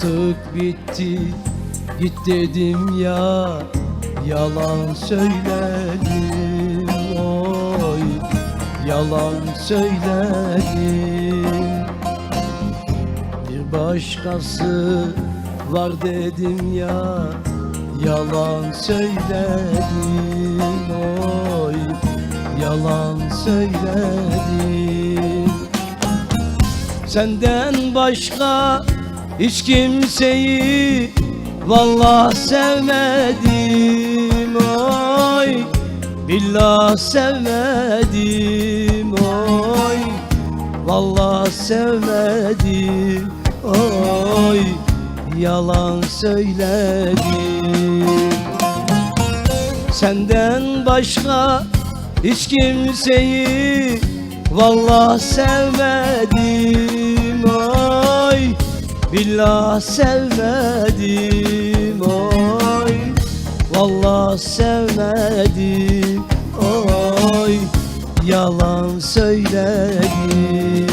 Artık bitti. Git dedim ya Yalan söyledim oy Yalan söyledim Bir başkası var dedim ya Yalan söyledim oy Yalan söyledim Senden başka hiç kimseyi Vallahi sevmedim oy. Billah sevmedim oy. Vallahi sevmedim oy. Yalan söyledim. Senden başka hiç kimseyi Vallahi sevmedim oy Billah sevmedim oy. Vallahi sevmedim oy. Yalan söyledim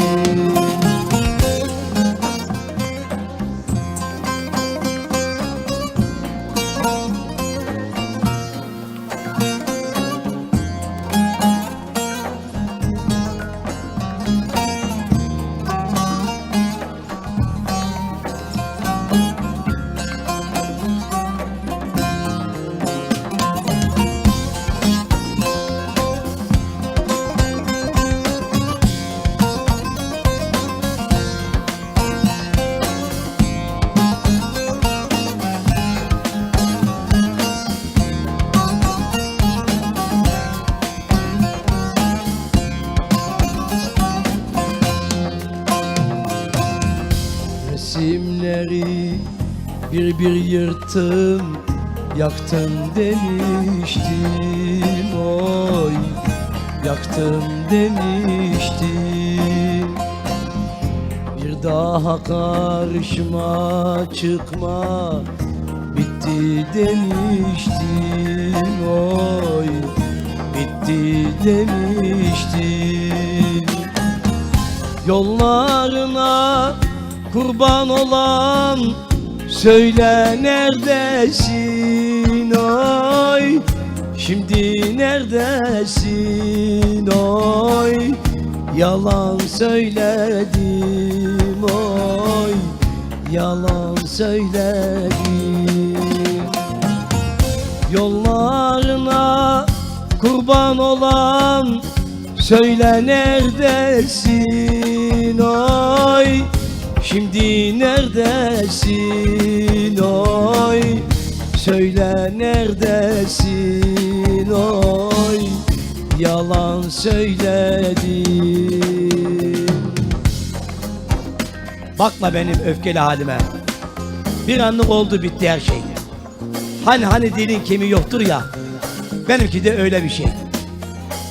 bir bir yırttım Yaktım demiştim oy. Yaktım demiştim. Bir daha karşıma çıkma Bitti demiştim oy. Bitti demiştim. Yollarına kurban olan Söyle neredesin oy? Şimdi neredesin oy? Yalan söyledim oy. Yalan söyledim. Yollarına kurban olan Söyle neredesin oy Şimdi neredesin? Oy Söyle neredesin? Oy Yalan söyledim Bakma benim öfkeli halime. Bir anlık oldu bitti her şey. Hani hani dilin kemiği yoktur ya Benimki de öyle bir şey.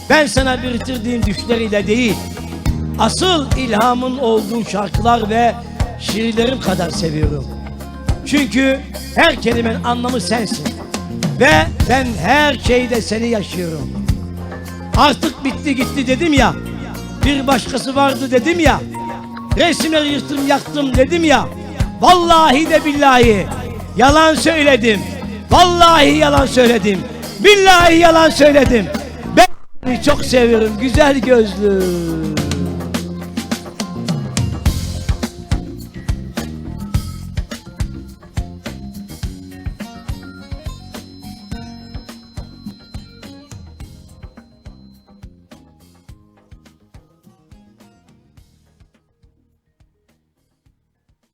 Ben sana biriktirdiğim düşleriyle değil Asıl ilhamın olduğu şarkılar ve şiirlerim kadar seviyorum. Çünkü her kelimenin anlamı sensin. Ve ben her şeyde seni yaşıyorum. Artık bitti gitti dedim ya. Bir başkası vardı dedim ya. Resimleri yırttım yaktım dedim ya. Vallahi de billahi Yalan söyledim. Vallahi yalan söyledim. Billahi yalan söyledim. Ben çok seviyorum güzel gözlü